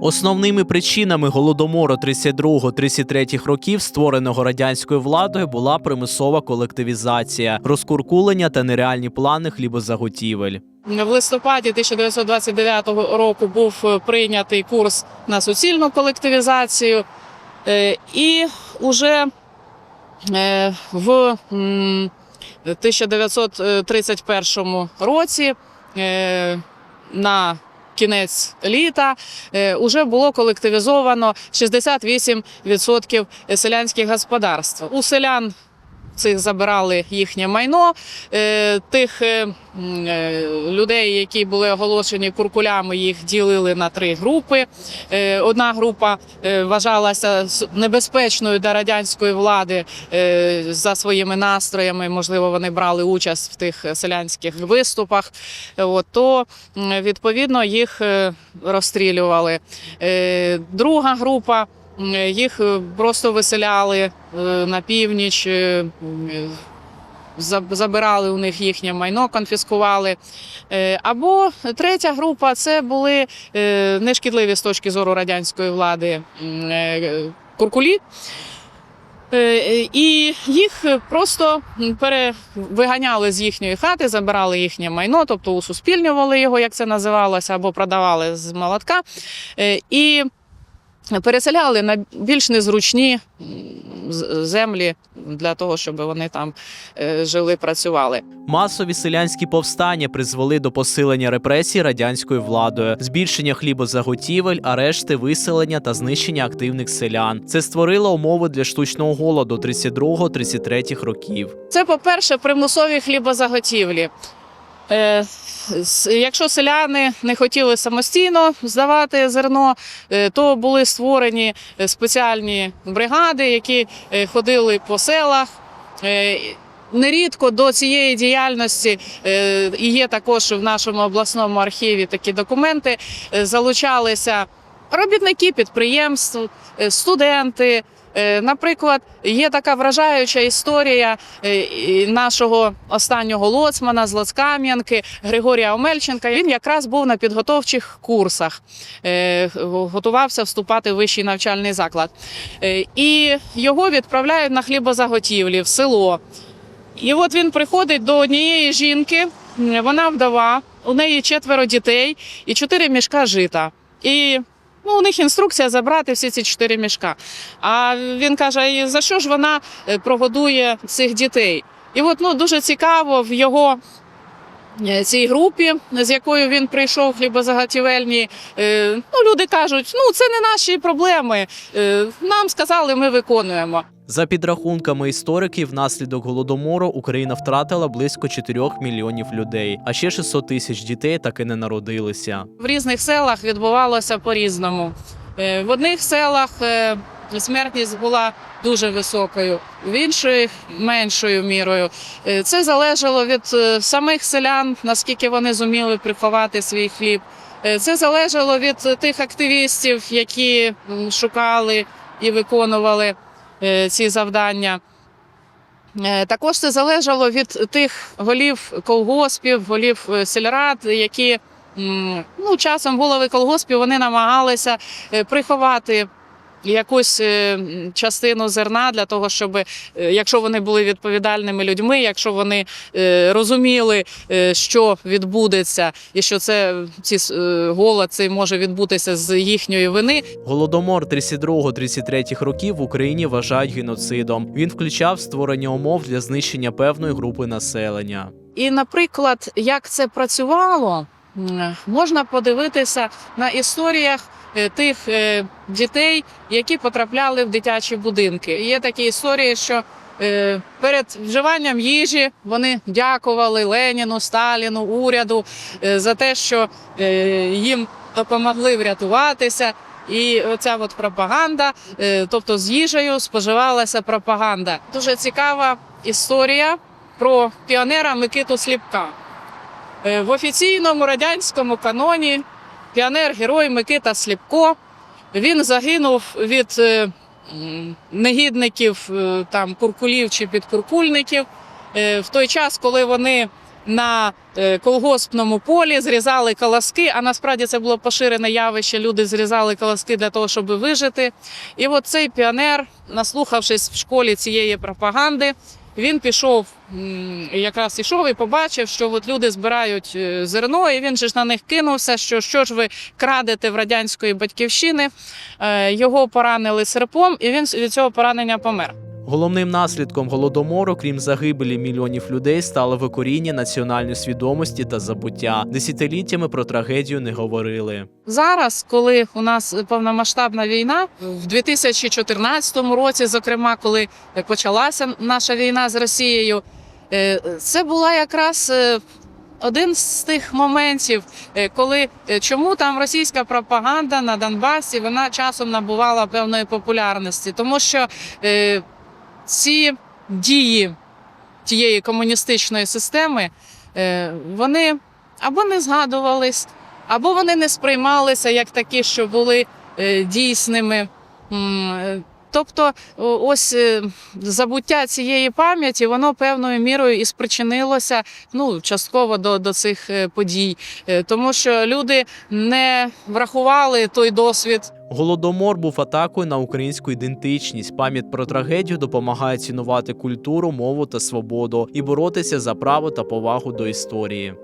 Основними причинами голодомору 32-33 років, створеного радянською владою, була примусова колективізація, розкуркулення та нереальні плани хлібозаготівель. В листопаді 1929 року був е, прийнятий курс на суцільну колективізацію, Е, і уже е, в м, 1931 році на кінець літа вже було колективізовано 68% селянських господарств. У селян цих забирали їхнє майно. Е, Тих е, е, людей, які були оголошені куркулями, їх ділили на три групи. Одна група вважалася небезпечною для радянської влади за своїми настроями. Можливо, вони брали участь в тих селянських виступах. От, то відповідно їх розстрілювали. Друга група. М, Їх е, просто виселяли е, на північ, е, е, забирали у них їхнє майно, конфіскували. Е, Або третя група це були е, нешкідливі з точки зору радянської влади е, куркулі. Е, І їх просто перевиганяли з їхньої хати, забирали їхнє майно, тобто усуспільнювали його, як це називалося, або продавали з молотка. Е, І переселяли на більш незручні землі для того, щоб вони там е, жили, працювали. Масові селянські повстання призвели до посилення репресій радянською владою, збільшення хлібозаготівель, арешти, виселення та знищення активних селян. Це створило умови для штучного голоду 32-33 років. Це, по-перше, примусові хлібозаготівлі. Е, Якщо селяни не хотіли самостійно здавати зерно, е, то були створені е, спеціальні бригади, які ходили по селах. Нерідко до цієї діяльності і є також в нашому обласному архіві такі документи. Залучалися робітники підприємств, е, студенти. Е, Наприклад, є така вражаюча історія е, нашого останнього лоцмана з Лоцкам'янки Григорія Омельченка. Він якраз був на підготовчих курсах, готувався вступати в вищий навчальний заклад. І його відправляють на хлібозаготівлі в село. І от він приходить до однієї жінки, вона вдова, у неї четверо дітей і чотири мішка жита. І ну, у них інструкція забрати всі ці чотири мішка. А він каже: «І за що ж вона е, прогодує цих дітей? І от ну, дуже цікаво в його цій групі, з якою він прийшов хлібозаготівельні. е, Ну, люди кажуть, ну це не наші проблеми. е, Нам сказали, ми виконуємо. За підрахунками істориків, внаслідок голодомору Україна втратила близько 4 мільйонів людей, а ще 600 тисяч дітей таки не народилися. В різних селах відбувалося по-різному. Е, В одних селах е, смертність була дуже високою, в інших меншою мірою. Е, Це залежало від е, самих селян, наскільки вони зуміли приховати свій хліб. Е, Це залежало від тих активістів, які шукали і виконували е, ці завдання. Е, Також це залежало від тих голів колгоспів, голів е, сільрад, які ну, часом голови колгоспів вони намагалися е, приховати якусь е, частину зерна для того, щоб, е, якщо вони були відповідальними людьми, якщо вони розуміли, що відбудеться, і що це ці голод цей може відбутися з їхньої вини, Голодомор 32-33 років в Україні вважають геноцидом. Він включав створення умов для знищення певної групи населення. І, наприклад, як це працювало, можна подивитися на історіях е, тих е, дітей, які потрапляли в дитячі будинки. Є такі історії, що е, перед вживанням їжі вони дякували Леніну, Сталіну, уряду е, за те, що е, їм допомогли врятуватися. І оця от пропаганда, е, тобто з їжею споживалася пропаганда. Дуже цікава історія про піонера Микиту Сліпка. Е, В офіційному радянському каноні піонер-герой Микита Сліпко. Він загинув від е, негідників, е, там, куркулів чи підкуркульників в той час, коли вони на колгоспному полі, зрізали колоски, а насправді це було поширене явище. Люди зрізали колоски для того, щоб вижити. І от цей піонер, наслухавшись в школі цієї пропаганди, він пішов, якраз ішов і побачив, що от люди збирають е, зерно, і він же ж на них кинувся, що що ж ви крадете в радянської батьківщини. Е, Його поранили серпом, і він від цього поранення помер. Головним наслідком голодомору, крім загибелі мільйонів людей, стало викоріння національної свідомості та забуття. Десятиліттями про трагедію не говорили. Зараз, коли у нас повномасштабна війна, в 2014 році, зокрема, коли почалася наша війна з Росією, е, це була якраз. е, Один з тих моментів, е, коли чому там російська пропаганда на Донбасі вона часом набувала певної популярності, тому що ці дії тієї комуністичної системи е, вони або не згадувались, або вони не сприймалися як такі, що були е, дійсними. Е, Тобто, ось забуття цієї пам'яті, воно певною мірою і спричинилося ну, частково до, до цих подій, тому що люди не врахували той досвід, Голодомор був атакою на українську ідентичність. Пам'ять про трагедію допомагає цінувати культуру, мову та свободу і боротися за право та повагу до історії.